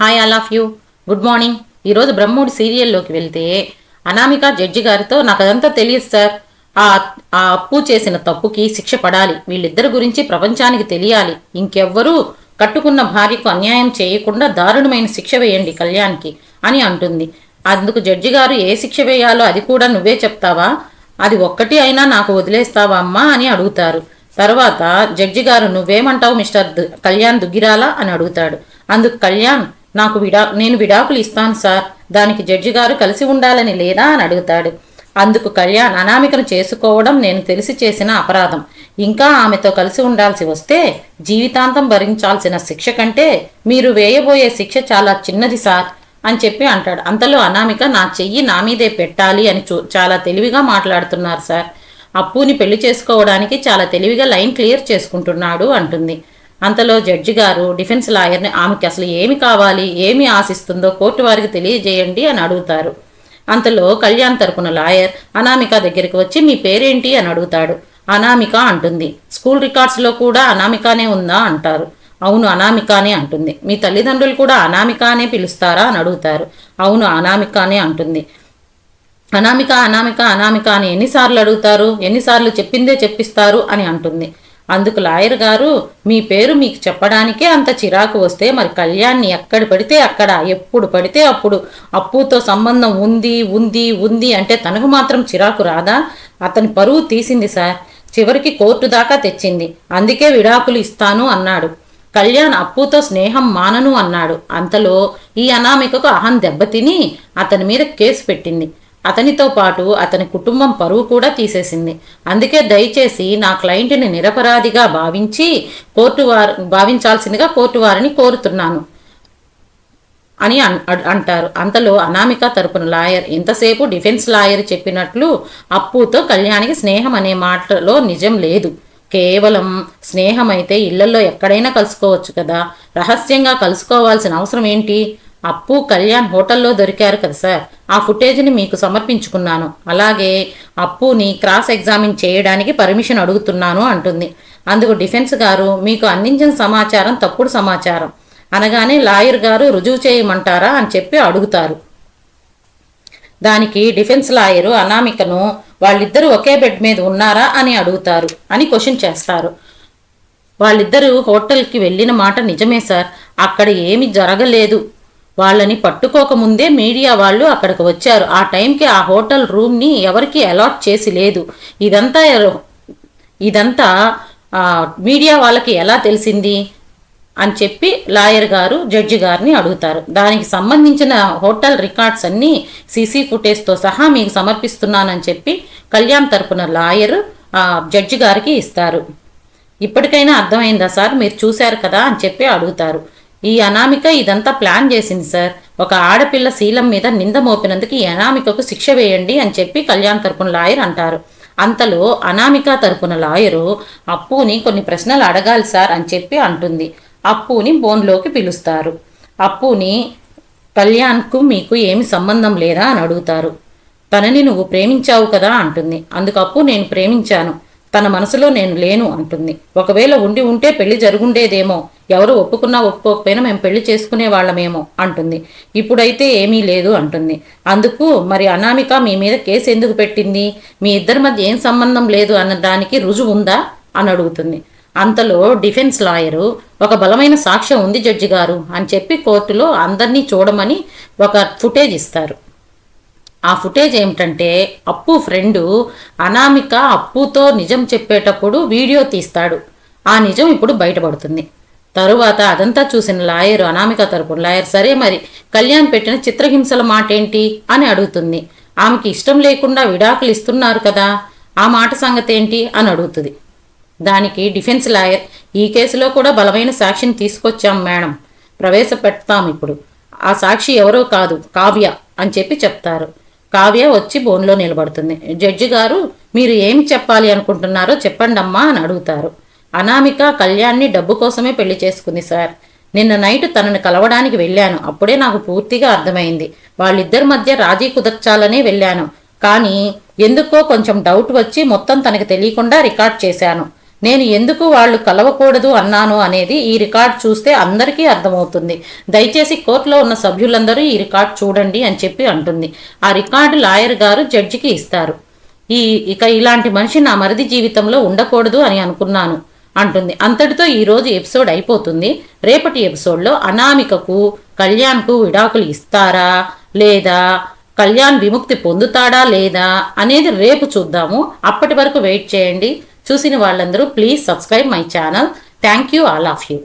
Hi all of you good morning ఈరోజు బ్రహ్మూడి సీరియల్లోకి వెళ్తే Anamika judge గారితో నాకు అదంతా తెలియదు సార్. ఆ ఆ అప్పు చేసిన తప్పుకి శిక్ష పడాలి. వీళ్ళిద్దరి గురించి ప్రపంచానికి తెలియాలి. ఇంకెవ్వరూ కట్టుకున్న భార్యకు అన్యాయం చేయకుండా దారుణమైన శిక్ష వేయండి కళ్యాణ్కి అని అంటుంది. అందుకు జడ్జి గారు ఏ శిక్ష వేయాలో అది కూడా నువ్వే చెప్తావా? అది ఒక్కటి అయినా నాకు వదిలేస్తావా అమ్మా అని అడుగుతారు. తర్వాత జడ్జి గారు నువ్వేమంటావు మిస్టర్ దు- కళ్యాణ్ దుగ్గిరాలా అని అడుగుతాడు. అందుకు కళ్యాణ్ నాకు విడా నేను విడాకులు ఇస్తాను సార్. దానికి జడ్జి గారు కలిసి ఉండాలని లేదా అని అడుగుతాడు. అందుకు కళ్యాణ్ అనామికను చేసుకోవడం నేను తెలిసి చేసిన అపరాధం. ఇంకా ఆమెతో కలిసి ఉండాల్సి వస్తే జీవితాంతం భరించాల్సిన శిక్ష కంటే మీరు వేయబోయే శిక్ష చాలా చిన్నది సార్ అని చెప్పి అంటాడు. అంతలో అనామిక నా చెయ్యి నా మీదే పెట్టాలి అని చూ చాలా తెలివిగా మాట్లాడుతున్నారు సార్. అప్పుని పెళ్ళి చేసుకోవడానికి చాలా తెలివిగా లైన్ క్లియర్ చేసుకుంటున్నాడు అంటుంది. అంతలో జడ్జి గారు డిఫెన్స్ లాయర్ని ఆమెకి అసలు ఏమి కావాలి ఏమి ఆశిస్తుందో కోర్టు వారికి తెలియజేయండి అని అడుగుతారు. అంతలో కళ్యాణ్ తరపున లాయర్ అనామిక దగ్గరికి వచ్చి మీ పేరేంటి? అని అడుగుతాడు. అనామిక అంటుంది. స్కూల్ రికార్డ్స్లో కూడా అనామికానే ఉందా? అంటారు. అవును అనామికానే అంటుంది. మీ తల్లిదండ్రులు కూడా అనామికానే పిలుస్తారా? అని అడుగుతారు. అవును అనామికానే అంటుంది. అనామిక అనామిక అనామిక అని ఎన్నిసార్లు అడుగుతారు? ఎన్నిసార్లు చెప్పిందే చెప్పిస్తారు? అని అంటుంది. అందుకు లాయర్ గారు మీ పేరు మీకు చెప్పడానికే అంత చిరాకు వస్తే మరి కళ్యాణ్ని ఎక్కడ పడితే అక్కడ ఎప్పుడు పడితే అప్పుడు. అప్పుతో సంబంధం ఉంది ఉంది ఉంది అంటే తనకు మాత్రం చిరాకు రాదా? అతని పరువు తీసింది సార్. చివరికి కోర్టు దాకా తెచ్చింది. అందుకే విడాకులు ఇస్తాను అన్నాడు. కళ్యాణ్ అప్పుతో స్నేహం మానను అన్నాడు. అంతలో ఈ అనామికకు అహం దెబ్బతిని అతని మీద కేసు పెట్టింది. అతనితో పాటు అతని కుటుంబం పరువు కూడా తీసేసింది. అందుకే దయచేసి నా క్లయింట్ని నిరపరాధిగా భావించి కోర్టు వారు భావించాల్సిందిగా కోర్టు వారిని కోరుతున్నాను అని అన్- అంటారు. అంతలో అనామిక తరపున లాయర్ ఎంతసేపు డిఫెన్స్ లాయర్ చెప్పినట్లు అప్పుతో కళ్యాణికి స్నేహం అనే మాటలో నిజం లేదు. కేవలం స్నేహం అయితే ఇళ్ళలో ఎక్కడైనా కలుసుకోవచ్చు కదా. రహస్యంగా కలుసుకోవాల్సిన అవసరం ఏంటి? అప్పు కళ్యాణ్ హోటల్లో దొరికారు కదా సార్. ఆ ఫుటేజ్ని మీకు సమర్పించుకున్నాను. అలాగే అప్పుని క్రాస్ ఎగ్జామిన్ చేయడానికి పర్మిషన్ అడుగుతున్నాను అంటుంది. అందుకు డిఫెన్స్ గారు మీకు అందించిన సమాచారం తప్పుడు సమాచారం. అనగానే లాయర్ గారు రుజువు చేయమంటారా అని చెప్పి అడుగుతారు. దానికి డిఫెన్స్ లాయరు అనామికను వాళ్ళిద్దరూ ఒకే బెడ్ మీద ఉన్నారా అని అడుగుతారు అని క్వశ్చన్ చేస్తారు. వాళ్ళిద్దరూ హోటల్కి వెళ్ళిన మాట నిజమే సార్. అక్కడ ఏమి జరగలేదు. వాళ్ళని పట్టుకోకముందే మీడియా వాళ్ళు అక్కడికి వచ్చారు. ఆ టైంకి ఆ హోటల్ రూమ్ని ఎవరికి అలాట్ చేసి లేదు. ఇదంతా ఇదంతా మీడియా వాళ్ళకి ఎలా తెలిసింది? అని చెప్పి లాయర్ గారు జడ్జి గారిని అడుగుతారు. దానికి సంబంధించిన హోటల్ రికార్డ్స్ అన్నీ సీసీ ఫుటేజ్తో సహా మీకు సమర్పిస్తున్నానని చెప్పి కళ్యాణ్ తరపున లాయర్ జడ్జి గారికి ఇస్తారు. ఇప్పటికైనా అర్థమైందా సార్? మీరు చూశారు కదా అని చెప్పి అడుగుతారు. ఈ అనామిక ఇదంతా ప్లాన్ చేసింది సార్. ఒక ఆడపిల్ల శీలం మీద నింద మోపినందుకు ఈ అనామికకు శిక్ష వేయండి అని చెప్పి కళ్యాణ్ తరపున లాయర్ అంటారు. అంతలో అనామిక తరపున లాయరు అప్పుని కొన్ని ప్రశ్నలు అడగాలి సార్ అని చెప్పి అంటుంది. అప్పుని బోన్లోకి పిలుస్తారు. అప్పుని కళ్యాణ్కు మీకు ఏమి సంబంధం లేదా? అని అడుగుతారు. తనని నువ్వు ప్రేమించావు కదా అంటుంది. అందుకు అప్పు నేను ప్రేమించాను. తన మనసులో నేను లేను అంటుంది. ఒకవేళ ఉండి ఉంటే పెళ్ళి జరుగుండేదేమో. ఎవరు ఒప్పుకున్నా ఒప్పుకోకపోయినా మేము పెళ్ళి చేసుకునే వాళ్ళమేమో అంటుంది. ఇప్పుడైతే ఏమీ లేదు అంటుంది. అందుకు మరి అనామిక మీ మీద కేసు ఎందుకు పెట్టింది? మీ ఇద్దరి మధ్య ఏం సంబంధం లేదు అన్న దానికి రుజువు ఉందా? అని అడుగుతుంది. అంతలో డిఫెన్స్ లాయరు ఒక బలమైన సాక్ష్యం ఉంది జడ్జి గారు అని చెప్పి కోర్టులో అందరినీ చూడమని ఒక ఫుటేజ్ ఇస్తారు. ఆ ఫుటేజ్ ఏమిటంటే అప్పు ఫ్రెండు అనామిక అప్పుతో నిజం చెప్పేటప్పుడు వీడియో తీస్తాడు. ఆ నిజం ఇప్పుడు బయటపడుతుంది. తరువాత అదంతా చూసిన లాయర్ అనామిక తరపున లాయర్ సరే మరి కళ్యాణ్ పెట్టిన చిత్రహింసల మాట ఏంటి అని అడుగుతుంది. ఆమెకి ఇష్టం లేకుండా విడాకులు ఇస్తున్నారు కదా ఆ మాట సంగతి ఏంటి అని అడుగుతుంది. దానికి డిఫెన్స్ లాయర్ ఈ కేసులో కూడా బలమైన సాక్షిని తీసుకొచ్చాం మేడం. ప్రవేశపెడతాం ఇప్పుడు. ఆ సాక్షి ఎవరో కాదు కావ్య అని చెప్పి చెప్తారు. కావ్య వచ్చి బోన్లో నిలబడుతుంది. జడ్జి గారు మీరు ఏమి చెప్పాలి అనుకుంటున్నారో చెప్పండమ్మా అని అడుగుతారు. అనామిక కళ్యాణ్ని డబ్బు కోసమే పెళ్ళి చేసుకుంది సార్. నిన్న నైట్ తనను కలవడానికి వెళ్ళాను. అప్పుడే నాకు పూర్తిగా అర్థమైంది. వాళ్ళిద్దరి మధ్య రాజీ కుదర్చాలనే వెళ్ళాను. కానీ ఎందుకో కొంచెం డౌట్ వచ్చి మొత్తం తనకు తెలియకుండా రికార్డ్ చేశాను. నేను ఎందుకు వాళ్ళు కలవకూడదు అన్నాను అనేది ఈ రికార్డ్ చూస్తే అందరికీ అర్థమవుతుంది. దయచేసి కోర్టులో ఉన్న సభ్యులందరూ ఈ రికార్డ్ చూడండి అని చెప్పి అంటుంది. ఆ రికార్డు లాయర్ గారు జడ్జికి ఇస్తారు. ఈ ఇక ఇలాంటి మనిషి నా మరిది జీవితంలో ఉండకూడదు అని అనుకున్నాను. అంటుంది. అంతటితో ఈరోజు ఎపిసోడ్ అయిపోతుంది. రేపటి ఎపిసోడ్లో అనామికకు కళ్యాణ్కు విడాకులు ఇస్తారా? లేదా కళ్యాణ్ విముక్తి పొందుతాడా లేదా అనేది రేపు చూద్దాము. అప్పటి వరకు వెయిట్ చేయండి. చూసిన వాళ్ళందరూ please subscribe my channel. Thank you all of you.